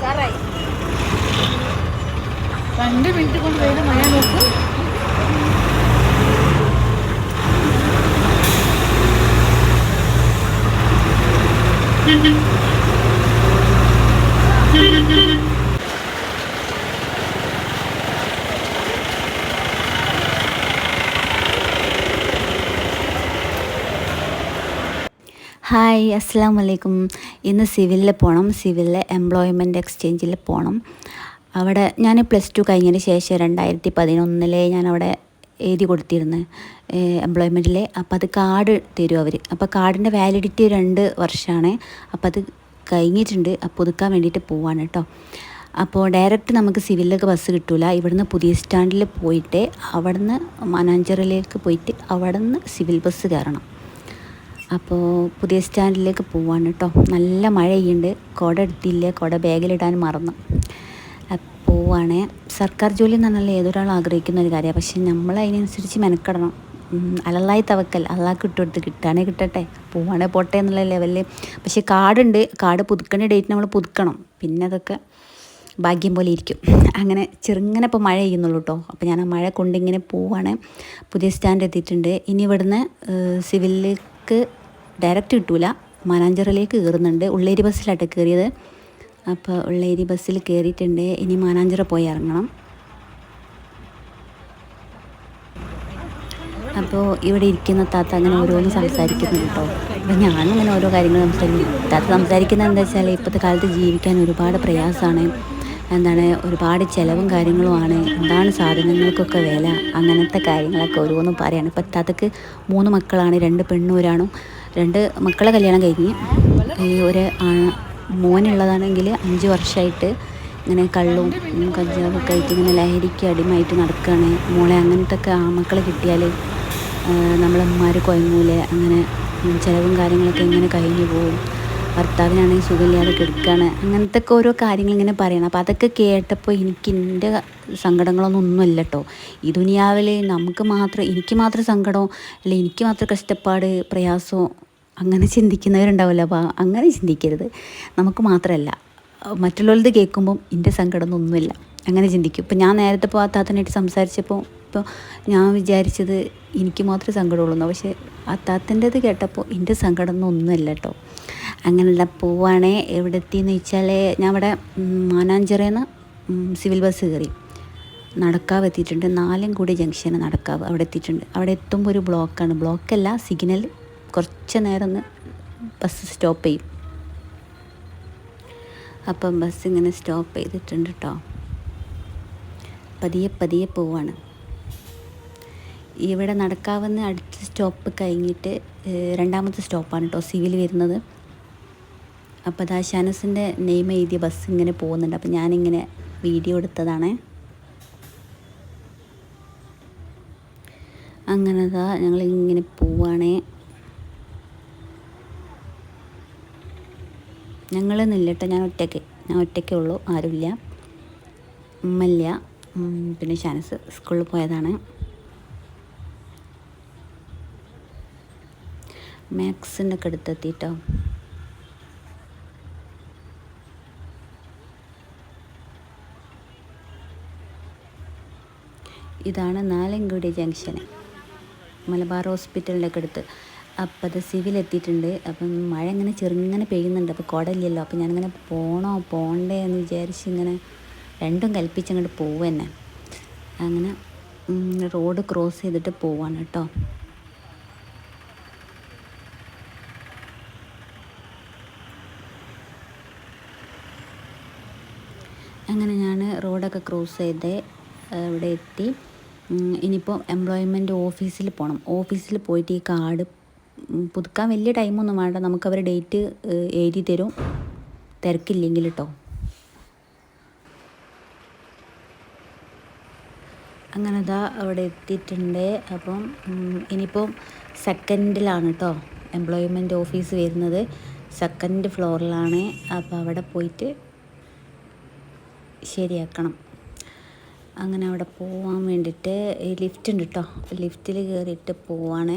സാറായി രണ്ട് മിനിറ്റ് കൊണ്ട് വേഗം മഴ നോക്ക്. ഹായ് അസ്സാം വലൈക്കും ഇന്ന് സിവിലിൽ പോകണം സിവിലിലെ എംപ്ലോയ്മെന്റ് എക്സ്ചേഞ്ചിൽ പോകണം അവിടെ ഞാൻ പ്ലസ് ടു കഴിഞ്ഞതിന് ശേഷം രണ്ടായിരത്തി പതിനൊന്നിലെ ഞാൻ അവിടെ എഴുതി കൊടുത്തിരുന്നു എംപ്ലോയ്മെന്റിൽ അപ്പോൾ അത് കാർഡ് തരും അവർ അപ്പോൾ കാർഡിന്റെ വാലിഡിറ്റി രണ്ട് വർഷമാണ് അപ്പോൾ അത് കഴിഞ്ഞിട്ടുണ്ട്. അപ്പോൾ പുതുക്കാൻ വേണ്ടിയിട്ട് പോവാണ് കേട്ടോ അപ്പോൾ ഡയറക്റ്റ് നമുക്ക് സിവിലിലേക്ക് ബസ് കിട്ടില്ല ഇവിടുന്ന് പുതിയ സ്റ്റാൻഡിൽ പോയിട്ട് അവിടുന്ന് മനാഞ്ചറിലേക്ക് പോയിട്ട് അവിടുന്ന് സിവിൽ ബസ് കയറണം. അപ്പോൾ പുതിയ സ്റ്റാൻഡിലേക്ക് പോവാണ് കേട്ടോ നല്ല മഴയുണ്ട്. കുട എടുത്തില്ല കുട ബാഗിലിടാൻ മറന്നു. പോവാണ്. സർക്കാർ ജോലി എന്ന് പറഞ്ഞാൽ ഏതൊരാൾ ആഗ്രഹിക്കുന്ന ഒരു കാര്യമാണ് പക്ഷെ നമ്മൾ അതിനനുസരിച്ച് മെനക്കെടണം. അലല്ലായി തവക്കൽ. അള്ളാഹ് കിട്ടുമെടുത്ത് കിട്ടാനേ കിട്ടട്ടെ. പോവാണേ പോട്ടെ എന്നുള്ള ലെവലിൽ പക്ഷേ കാർഡുണ്ട് കാർഡ് പുതുക്കേണ്ട ഡേറ്റ് നമ്മൾ പുതുക്കണം. പിന്നെ അതൊക്കെ ഭാഗ്യം പോലെ ഇരിക്കും. അങ്ങനെ ചെറുങ്ങനെ ഇപ്പോൾ മഴ ചെയ്യുന്നുള്ളൂ കേട്ടോ അപ്പോൾ ഞാൻ ആ മഴ കൊണ്ടിങ്ങനെ പോവാണ്. പുതിയ സ്റ്റാൻഡ് എത്തിയിട്ടുണ്ട്. ഇനി ഇവിടുന്ന് സിവിലിലേക്ക് ഡയറക്റ്റ് കിട്ടൂല മാനാഞ്ചിറയിലേക്ക് കയറുന്നുണ്ട്. ഉള്ളേരി ബസ്സിലാട്ടെ കയറിയത്. അപ്പോൾ ഉള്ളേരി ബസ്സിൽ കയറിയിട്ടുണ്ട്. ഇനി മാനാഞ്ചിറ പോയി ഇറങ്ങണം. അപ്പോൾ ഇവിടെ ഇരിക്കുന്ന താത്ത അങ്ങനെ ഓരോന്ന് സംസാരിക്കുന്നു കേട്ടോ. അപ്പം ഞാനും അങ്ങനെ ഓരോ കാര്യങ്ങൾ സംസാരിക്കും. താത്ത സംസാരിക്കുന്നത് എന്താ വെച്ചാൽ ഇപ്പോഴത്തെ കാലത്ത് ജീവിക്കാൻ ഒരുപാട് പ്രയാസമാണ്. എന്താണ്? ഒരുപാട് ചിലവും കാര്യങ്ങളുമാണ്. എന്താണ് സാധനങ്ങൾക്കൊക്കെ വില? അങ്ങനത്തെ കാര്യങ്ങളൊക്കെ ഓരോന്നും പറയാണ്. ഇപ്പോൾ താത്തക്ക് മൂന്ന് മക്കളാണ്. രണ്ട് പെണ്ണും ഒരാണും. രണ്ട് മക്കളെ കല്യാണം കഴിഞ്ഞ്. ഒരു മോനുള്ളതാണെങ്കിൽ അഞ്ച് വർഷമായിട്ട് ഇങ്ങനെ കള്ളും കഞ്ചാവൊക്കെ ആയിട്ട് ഇങ്ങനെ ലഹരിക്ക് അടിമയായിട്ട് നടക്കുകയാണ് മോളെ അങ്ങനത്തെ ഒക്കെ ആ മക്കളെ കിട്ടിയാൽ നമ്മളമ്മമാർ കുഴങ്ങൂലെ അങ്ങനെ ചിലവും കാര്യങ്ങളൊക്കെ ഇങ്ങനെ കഴിഞ്ഞു പോകും ഭർത്താവിനാണെങ്കിൽ സുഖമില്ലാതെ കിടക്കുകയാണ്. അങ്ങനത്തെ ഒക്കെ ഓരോ കാര്യങ്ങൾ ഇങ്ങനെ പറയണം. അപ്പോൾ അതൊക്കെ കേട്ടപ്പോൾ എനിക്ക് എന്റെ സങ്കടങ്ങളൊന്നും ഒന്നുമല്ല കേട്ടോ. ഈ ദുനിയാവിൽ നമുക്ക് മാത്രം എനിക്ക് മാത്രം സങ്കടം അല്ലെ എനിക്ക് മാത്രം കഷ്ടപ്പാട് പ്രയാസമോ അങ്ങനെ ചിന്തിക്കുന്നവരുണ്ടാവില്ല. അപ്പോൾ അങ്ങനെ ചിന്തിക്കരുത്. നമുക്ക് മാത്രമല്ല. മറ്റുള്ളവരത് കേൾക്കുമ്പം എന്റെ സങ്കടമൊന്നും ഒന്നുമില്ല. അങ്ങനെ ചിന്തിക്കും. ഇപ്പം ഞാൻ നേരത്തെ ഇപ്പോൾ ആ താത്തനായിട്ട് സംസാരിച്ചപ്പോൾ ഇപ്പോൾ ഞാൻ വിചാരിച്ചത് എനിക്ക് മാത്രമേ സങ്കടമുള്ളൂ പക്ഷേ ആ താത്തന്റെത് കേട്ടപ്പോൾ എന്റെ സങ്കടമൊന്നും ഒന്നുമില്ല കേട്ടോ. അങ്ങനെയുള്ള പോവാണേ. എവിടെ എത്തിയെന്ന് വെച്ചാൽ ഞാൻ അവിടെ മാനാഞ്ചിറയിൽ സിവിൽ ബസ് കയറി. നടക്കാവ് എത്തിയിട്ടുണ്ട്. നാലും കൂടി ജംഗ്ഷന് നടക്കാവ് അവിടെ എത്തിയിട്ടുണ്ട്. അവിടെ എത്തുമ്പോൾ ഒരു ബ്ലോക്കാണ്. ബ്ലോക്കല്ല സിഗ്നൽ കുറച്ച് നേരം ഒന്ന് ബസ് സ്റ്റോപ്പ് ചെയ്യും. അപ്പം ബസ് ഇങ്ങനെ സ്റ്റോപ്പ് ചെയ്തിട്ടുണ്ട് കേട്ടോ പതിയെ പതിയെ പോവാണ്. ഇവിടെ നടക്കാവുന്ന അടുത്ത സ്റ്റോപ്പ് കഴിഞ്ഞിട്ട് രണ്ടാമത്തെ സ്റ്റോപ്പാണ് കേട്ടോ സിവിൽ വരുന്നത്. അപ്പോൾ അതാ ഷാനസിന്റെ നെയിം എഴുതിയ ബസ് ഇങ്ങനെ പോകുന്നുണ്ട്. അപ്പോൾ ഞാനിങ്ങനെ വീഡിയോ എടുത്തതാണ്. അങ്ങനെ അതാ ഞങ്ങളിങ്ങനെ പോവാണേ. ഞങ്ങൾ നില്ലട്ടെ ഞാൻ ഒറ്റയ്ക്ക് ഞാൻ ഒറ്റയ്ക്കേ ഉള്ളൂ. ആരുമില്ല. ഉമ്മല്ല പിന്നെ ഷാനസ് സ്കൂളിൽ പോയതാണ്. മാത്സിന്റെ ഒക്കെ അടുത്തെത്തിട്ടോ ഇതാണ് നാലങ്കുടി ജംഗ്ഷൻ മലബാർ ഹോസ്പിറ്റലിന്റെ ഒക്കെ അടുത്ത്. അപ്പം അത് സിവിൽ എത്തിയിട്ടുണ്ട് അപ്പം മഴ ഇങ്ങനെ ചെറുങ്ങനെ പെയ്യുന്നുണ്ട്. അപ്പോൾ കുടയില്ലല്ലോ അപ്പം ഞാനിങ്ങനെ പോണോ പോണ്ടേ എന്ന് വിചാരിച്ച് ഇങ്ങനെ രണ്ടും കൽപ്പിച്ച് അങ്ങോട്ട് പോവുക തന്നെ അങ്ങനെ റോഡ് ക്രോസ് ചെയ്തിട്ട് പോവാണ് കേട്ടോ. അങ്ങനെ ഞാൻ റോഡൊക്കെ ക്രോസ് ചെയ്ത് ഇവിടെ എത്തി. ഇനിയിപ്പോൾ എംപ്ലോയ്മെന്റ് ഓഫീസിൽ പോകണം ഓഫീസിൽ പോയിട്ട് ഈ കാർഡ് പുതുക്കാൻ വലിയ ടൈമൊന്നും വേണ്ട. നമുക്ക് അവർ ഡേറ്റ് എഴുതി തരും. തിരക്കില്ലെങ്കിൽ കേട്ടോ അങ്ങനെ അതാ അവിടെ എത്തിയിട്ടുണ്ട്. അപ്പം ഇനിയിപ്പം സെക്കൻഡിലാണ് കേട്ടോ എംപ്ലോയ്മെന്റ് ഓഫീസ് വരുന്നത്. സെക്കൻഡ് ഫ്ലോറിലാണ് അപ്പോൾ അവിടെ പോയിട്ട് ശരിയാക്കണം. അങ്ങനെ അവിടെ പോവാൻ വേണ്ടിയിട്ട് ലിഫ്റ്റ് ഉണ്ട് കേട്ടോ ലിഫ്റ്റിൽ കയറിയിട്ട് പോവാണ്.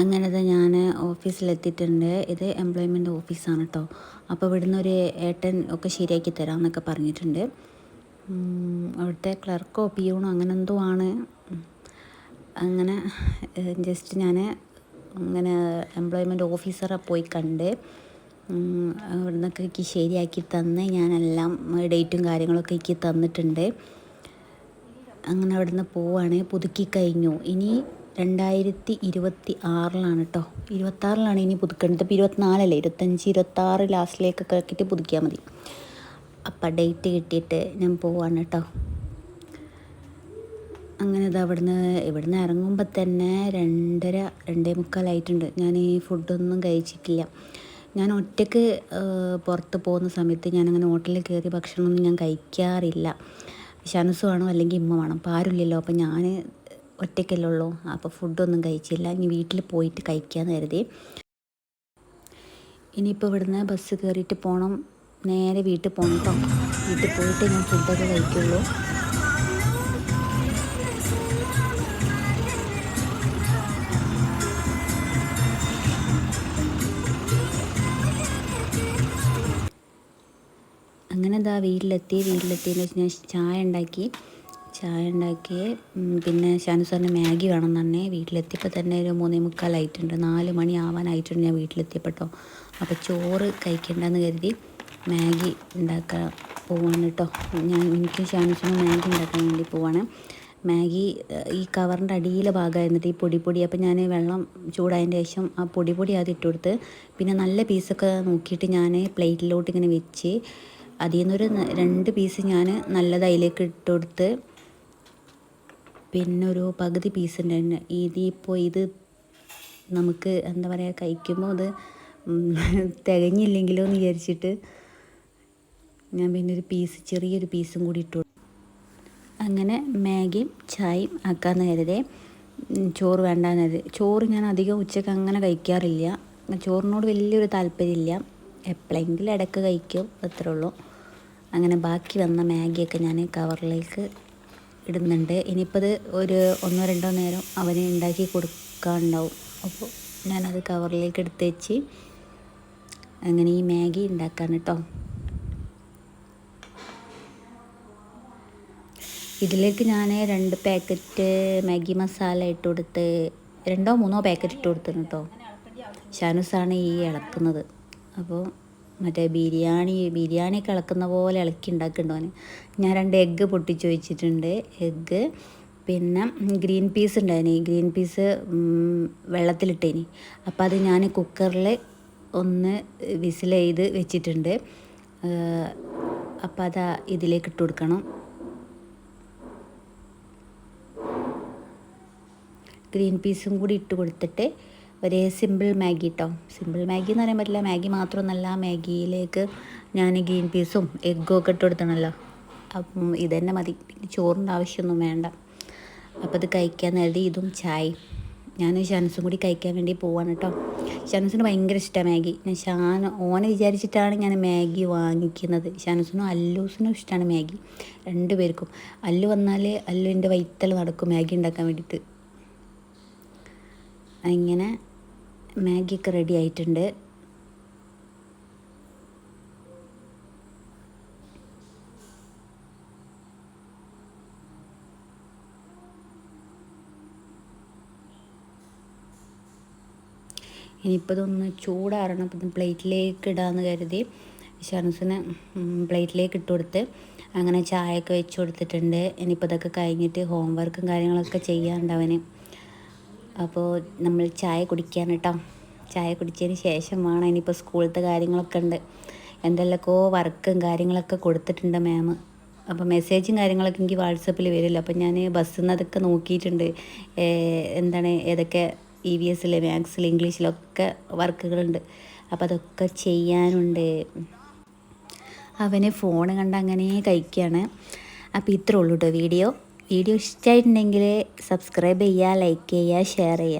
അങ്ങനത്തെ ഞാൻ ഓഫീസിലെത്തിയിട്ടുണ്ട്. ഇത് എംപ്ലോയ്മെന്റ് ഓഫീസാണ് കേട്ടോ അപ്പോൾ ഇവിടുന്ന് ഒരു ഏട്ടൻ ഒക്കെ ശരിയാക്കി തരാമെന്നൊക്കെ പറഞ്ഞിട്ടുണ്ട്. അവിടുത്തെ ക്ലർക്കോ പിയൂണോ അങ്ങനെ എന്തോ ആണ്. അങ്ങനെ ജസ്റ്റ് ഞാൻ അങ്ങനെ എംപ്ലോയ്മെന്റ് ഓഫീസറെ പോയി കണ്ട് ഉം, അവിടുന്നൊക്കെ എനിക്ക് ശരിയാക്കി തന്ന് ഞാനെല്ലാം ഡേറ്റും കാര്യങ്ങളൊക്കെ എനിക്ക് തന്നിട്ടുണ്ട്. അങ്ങനെ അവിടുന്ന് പോവാണ്. പുതുക്കി കഴിഞ്ഞു. ഇനി രണ്ടായിരത്തി ഇരുപത്തി ആറിലാണ് കേട്ടോ ഇരുപത്താറിലാണ് ഇനി പുതുക്കേണ്ടത്. ഇപ്പോൾ ഇരുപത്തിനാലല്ലേ? ഇരുപത്തഞ്ച് ഇരുപത്താറ് ലാസ്റ്റിലേക്കൊക്കെ ആക്കിയിട്ട് പുതുക്കിയാൽ മതി. അപ്പം ഡേറ്റ് കിട്ടിയിട്ട് ഞാൻ പോവാണ് കേട്ടോ അങ്ങനെ ഇത് അവിടുന്ന് ഇവിടുന്ന് ഇറങ്ങുമ്പോൾ തന്നെ രണ്ടര രണ്ടേ മുക്കാലായിട്ടുണ്ട് ഞാൻ ഈ ഫുഡൊന്നും കഴിച്ചിട്ടില്ല. ഞാൻ ഒറ്റയ്ക്ക് പുറത്ത് പോകുന്ന സമയത്ത് ഞാനങ്ങനെ ഹോട്ടലിൽ കയറി ഭക്ഷണമൊന്നും ഞാൻ കഴിക്കാറില്ല. ഷനസ് വേണോ അല്ലെങ്കിൽ ഇമ്മ വേണം. അപ്പോൾ ആരുമില്ലല്ലോ. അപ്പോൾ ഞാൻ ഒറ്റയ്ക്കല്ലേ ഉള്ളൂ. അപ്പോൾ ഫുഡൊന്നും കഴിച്ചില്ല. ഇനി വീട്ടിൽ പോയിട്ട് കഴിക്കാമെന്ന് കരുതി. ഇനിയിപ്പോൾ ഇവിടുന്ന് ബസ് കയറിയിട്ട് പോകണം നേരെ വീട്ടിൽ പോകണം കേട്ടോ വീട്ടിൽ പോയിട്ട് ഞാൻ ഫുഡൊക്കെ കഴിക്കുള്ളൂ. അങ്ങനെ എന്താ വീട്ടിലെത്തി വീട്ടിലെത്തിയെന്ന് വെച്ച് ഞാൻ ചായ ഉണ്ടാക്കി ചായ ഉണ്ടാക്കി പിന്നെ ഷാനു സാറിന് മാഗി വേണം തന്നെ വീട്ടിലെത്തിയപ്പോൾ തന്നെ ഒരു മൂന്നേ മുക്കാലായിട്ടുണ്ട് നാല് മണി ആവാനായിട്ടുണ്ട് ഞാൻ വീട്ടിലെത്തിയപ്പോട്ടോ അപ്പോൾ ചോറ് കഴിക്കണ്ടെന്ന് കരുതി മാഗി ഉണ്ടാക്കാൻ പോവാണ് കേട്ടോ ഞാൻ എനിക്ക് ഷാനുസിനും മാഗി ഉണ്ടാക്കാൻ വേണ്ടി പോവാണ്. മാഗി ഈ കവറിന്റെ അടിയിലെ ഭാഗമായിരുന്നിട്ട് ഈ പൊടി പൊടി. അപ്പോൾ ഞാൻ വെള്ളം ചൂടായതിന്റെ ശേഷം ആ പൊടി പൊടി ആദ്യം ഇട്ട് പിന്നെ നല്ല പീസൊക്കെ നോക്കിയിട്ട് ഞാൻ പ്ലേറ്റിലോട്ട് ഇങ്ങനെ വെച്ച് അതിൽ നിന്നൊരു രണ്ട് പീസ് ഞാൻ നല്ല അതിലേക്ക് ഇട്ട് കൊടുത്ത് പിന്നെ ഒരു പകുതി പീസ് ഉണ്ടായിരുന്നു ഇതിപ്പോൾ ഇത് നമുക്ക് എന്താ പറയുക കഴിക്കുമ്പോൾ അത് തികഞ്ഞില്ലെങ്കിലോ എന്ന് വിചാരിച്ചിട്ട് ഞാൻ പിന്നെ ഒരു പീസ് ചെറിയൊരു പീസും കൂടി ഇട്ടു അങ്ങനെ മാഗിയും ചായയും ആക്കാമെന്ന് കരുതേ. ചോറ് വേണ്ടാന്ന് കരുതി. ചോറ് ഞാൻ അധികം ഉച്ചയ്ക്ക് അങ്ങനെ കഴിക്കാറില്ല. ചോറിനോട് വലിയൊരു താല്പര്യമില്ല. എപ്പോഴെങ്കിലും ഇടയ്ക്ക് കഴിക്കും അത്രേ ഉള്ളൂ. അങ്ങനെ ബാക്കി വന്ന മാഗിയൊക്കെ ഞാൻ കവറിലേക്ക് ഇടുന്നുണ്ട്. ഇനിയിപ്പോൾ ഇത് ഒരു ഒന്നോ രണ്ടോ നേരം അവന് ഉണ്ടാക്കി കൊടുക്കാനുണ്ടാവും. അപ്പോൾ ഞാനത് കവറിലേക്ക് എടുത്ത് വെച്ച് അങ്ങനെ ഈ മാഗി ഉണ്ടാക്കാൻ കേട്ടോ ഇതിലേക്ക് ഞാൻ രണ്ട് പാക്കറ്റ് മാഗി മസാല ഇട്ട് കൊടുത്ത് രണ്ടോ മൂന്നോ പാക്കറ്റ് ഇട്ട് കൊടുത്തു കേട്ടോ ഷാനുസാണ് ഈ ഇളക്കുന്നത്. അപ്പോൾ മറ്റേ ബിരിയാണി ബിരിയാണിയൊക്കെ ഇളക്കുന്ന പോലെ ഇളക്കി ഉണ്ടാക്കുന്നുണ്ടോന് ഞാൻ രണ്ട് എഗ്ഗ് പൊട്ടിച്ചു വെച്ചിട്ടുണ്ട്. എഗ്ഗ് പിന്നെ ഗ്രീൻ പീസ് ഉണ്ടായിന്. ഗ്രീൻ പീസ് വെള്ളത്തിലിട്ടേനി. അപ്പോൾ അത് ഞാൻ കുക്കറിൽ ഒന്ന് വിസിൽ ചെയ്ത് വെച്ചിട്ടുണ്ട്. അപ്പോൾ അത് ഇതിലേക്ക് ഇട്ട് കൊടുക്കണം. ഗ്രീൻ പീസും കൂടി ഇട്ട് കൊടുത്തിട്ട് ഒരു സിമ്പിൾ മാഗി കേട്ടോ സിമ്പിൾ മാഗി എന്ന് പറയാൻ പറ്റില്ല. മാഗി മാത്രമൊന്നല്ല മാഗിയിലേക്ക് ഞാൻ ഗ്രീൻ പീസും എഗ്ഗും ഒക്കെ ഇട്ട് കൊടുത്തണല്ലോ അപ്പം ഇതന്നെ മതി. പിന്നെ ചോറിന്റെ ആവശ്യമൊന്നും വേണ്ട. അപ്പോൾ ഇത് കഴിക്കാൻ കരുതി ഇതും ചായ ഞാൻ ഷാനസും കൂടി കഴിക്കാൻ വേണ്ടി പോവാണ് കേട്ടോ ഷാനസിന് ഭയങ്കര ഇഷ്ടമാണ് മാഗി. ഞാൻ ഷാൻ ഓനെ വിചാരിച്ചിട്ടാണ് ഞാൻ മാഗി വാങ്ങിക്കുന്നത്. ഷാനസിനും അല്ലൂസിനും ഇഷ്ടമാണ് മാഗി. രണ്ടു പേർക്കും. അല്ലു വന്നാൽ അല്ലുവിന്റെ വൈത്തൽ നടക്കും മാഗി ഉണ്ടാക്കാൻ വേണ്ടിയിട്ട്. അങ്ങനെ മാഗിയൊക്കെ റെഡി ആയിട്ടുണ്ട്. ഇനിയിപ്പോൾ ഇതൊന്ന് ചൂടാറണം. അപ്പം പ്ലേറ്റിലേക്ക് ഇടാമെന്ന് കരുതി. ഷർൺസിന് പ്ലേറ്റിലേക്ക് ഇട്ട് കൊടുത്ത് അങ്ങനെ ചായയൊക്കെ വെച്ച് കൊടുത്തിട്ടുണ്ട്. ഇനിയിപ്പോൾ ഇതൊക്കെ കഴിഞ്ഞിട്ട് ഹോംവർക്കും കാര്യങ്ങളൊക്കെ ചെയ്യാനുണ്ട് അവന്. അപ്പോൾ നമ്മൾ ചായ കുടിക്കാൻ കേട്ടോ ചായ കുടിച്ചതിന് ശേഷമാണ് ഇനിയിപ്പോൾ സ്കൂളത്തെ കാര്യങ്ങളൊക്കെ ഉണ്ട്. എന്തെല്ലാമൊക്കെ വർക്കും കാര്യങ്ങളൊക്കെ കൊടുത്തിട്ടുണ്ട് മാം അപ്പോൾ മെസ്സേജും കാര്യങ്ങളൊക്കെ എനിക്ക് വാട്സപ്പിൽ വരില്ല. അപ്പോൾ ഞാൻ ബസ്സിൽ നിന്ന് അതൊക്കെ നോക്കിയിട്ടുണ്ട് എന്താണ് ഏതൊക്കെ ഇ വി എസിൽ മാത്സിൽ ഇംഗ്ലീഷിലൊക്കെ വർക്കുകളുണ്ട്. അപ്പോൾ അതൊക്കെ ചെയ്യാനുണ്ട്. അവന് ഫോൺ കണ്ട് അങ്ങനെ കഴിക്കുകയാണ് അപ്പോൾ ഇത്രേ ഉള്ളൂ കേട്ടോ വീഡിയോ. വീഡിയോ ഇഷ്ടമായിട്ടുണ്ടെങ്കിൽ സബ്സ്ക്രൈബ് ചെയ്യുക ലൈക്ക് ചെയ്യുക ഷെയർ ചെയ്യുക.